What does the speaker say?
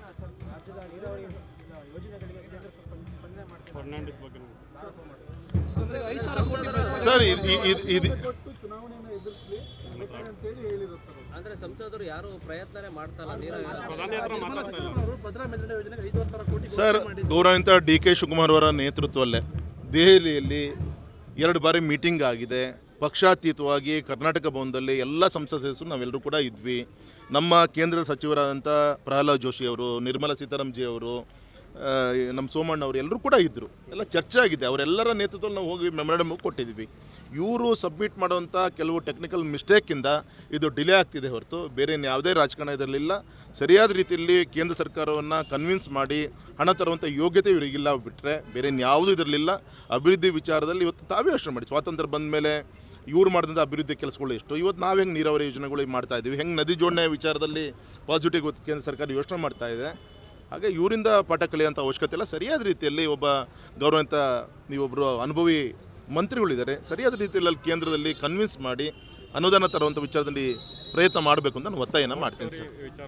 ರಾಜ್ಯದ ನೀರಾವರಿ ಯೋಜನೆಗಳಿಗೆ ಫರ್ನಾಂಡಿಸ್ ಬಗ್ಗೆ ಸರ್ ಇದು ಇದು ಇದು ಚುನಾವಣೆಯನ್ನು ಎದುರಿಸಲಿ ಅಂತೇಳಿ ಹೇಳಿರೋದು ಸರ್ ಅಂದ್ರೆ ಸಂಸದರು ಯಾರು ಪ್ರಯತ್ನನೇ ಮಾಡ್ತಾರ ನೀರಾವರಿ ಭದ್ರಾ ಯೋಜನೆಗೆ ಐದುವರೆ ಸಾವಿರ ಕೋಟಿ ಸರ್ ದೂರಂತ ಡಿ ಕೆ ಶಿವಕುಮಾರ್ ಅವರ ನೇತೃತ್ವದಲ್ಲೇ ದೆಹಲಿಯಲ್ಲಿ ಎರಡು ಬಾರಿ ಮೀಟಿಂಗ್ ಆಗಿದೆ. ಪಕ್ಷಾತೀತವಾಗಿ ಕರ್ನಾಟಕ ಭವನದಲ್ಲಿ ಎಲ್ಲ ಸಂಸದರು ನಾವೆಲ್ಲರೂ ಕೂಡ ಇದ್ವಿ. ನಮ್ಮ ಕೇಂದ್ರ ಸಚಿವರಾದಂಥ ಪ್ರಹ್ಲಾದ್ ಜೋಶಿ ಅವರು, ನಿರ್ಮಲಾ ಸೀತಾರಾಮಜಿ ಅವರು ನಮ್ಮ ಸೋಮಣ್ಣ ಅವರು ಎಲ್ಲರೂ ಕೂಡ ಇದ್ದರು ಎಲ್ಲ ಚರ್ಚೆ ಆಗಿದೆ. ಅವರೆಲ್ಲರ ನೇತೃತ್ವದಲ್ಲಿ ನಾವು ಹೋಗಿ ಮೆಮೊರಾಂಡಮ್ ಕೊಟ್ಟಿದ್ವಿ. ಇವರು ಸಬ್ಮಿಟ್ ಮಾಡುವಂಥ ಕೆಲವು ಟೆಕ್ನಿಕಲ್ ಮಿಸ್ಟೇಕಿಂದ ಇದು ಡಿಲೇ ಆಗ್ತಿದೆ ಹೊರತು. ಬೇರೆ ಯಾವುದೇ ರಾಜಕಾರಣ ಇದರಲ್ಲಿಲ್ಲ. ಸರಿಯಾದ ರೀತಿಯಲ್ಲಿ ಕೇಂದ್ರ ಸರ್ಕಾರವನ್ನು ಕನ್ವಿನ್ಸ್ ಮಾಡಿ ಹಣ ತರುವಂಥ ಯೋಗ್ಯತೆ ಇವರಿಗಿಲ್ಲ ಬಿಟ್ಟರೆ ಬೇರೆ ಯಾವುದೂ ಇದರಲ್ಲಿಲ್ಲ. ಅಭಿವೃದ್ಧಿ ವಿಚಾರದಲ್ಲಿ ಇವತ್ತು ತಾವೇ ಯೋಚನೆ ಮಾಡಿ. ಸ್ವಾತಂತ್ರ್ಯ ಬಂದ ಮೇಲೆ ಇವ್ರು ಮಾಡಿದಂಥ ಅಭಿವೃದ್ಧಿ ಕೆಲಸಗಳು ಎಷ್ಟು. ಇವತ್ತು ನಾವು ಹೆಂಗೆ ನೀರಾವರಿ ಯೋಜನೆಗಳು ಮಾಡ್ತಾ ಇದ್ದೀವಿ ಹೆಂಗೆ ನದಿ ಜೋಡಣೆ ವಿಚಾರದಲ್ಲಿ ಪಾಸಿಟಿವ್ ಗೊತ್ತು ಕೇಂದ್ರ ಸರ್ಕಾರ ಯೋಚನೆ ಮಾಡ್ತಾ ಇದೆ. ಹಾಗೆ ಇವರಿಂದ ಪಾಠ ಕಲಿಯುವಂಥ ಅವಶ್ಯಕತೆ ಇಲ್ಲ. ಸರಿಯಾದ ರೀತಿಯಲ್ಲಿ ಒಬ್ಬ ಗೌರವಂತ ನೀವೊಬ್ಬರು ಅನುಭವಿ ಮಂತ್ರಿಗಳಿದ್ದಾರೆ, ಸರಿಯಾದ ರೀತಿಯಲ್ಲಿ ಕೇಂದ್ರದಲ್ಲಿ ಕನ್ವಿನ್ಸ್ ಮಾಡಿ, ಅನುದಾನ ತರುವಂಥ ವಿಚಾರದಲ್ಲಿ ಪ್ರಯತ್ನ ಮಾಡಬೇಕು ಅಂತ ನಾನು ಒತ್ತಾಯನ ಮಾಡ್ತೀನಿ ಸರ್.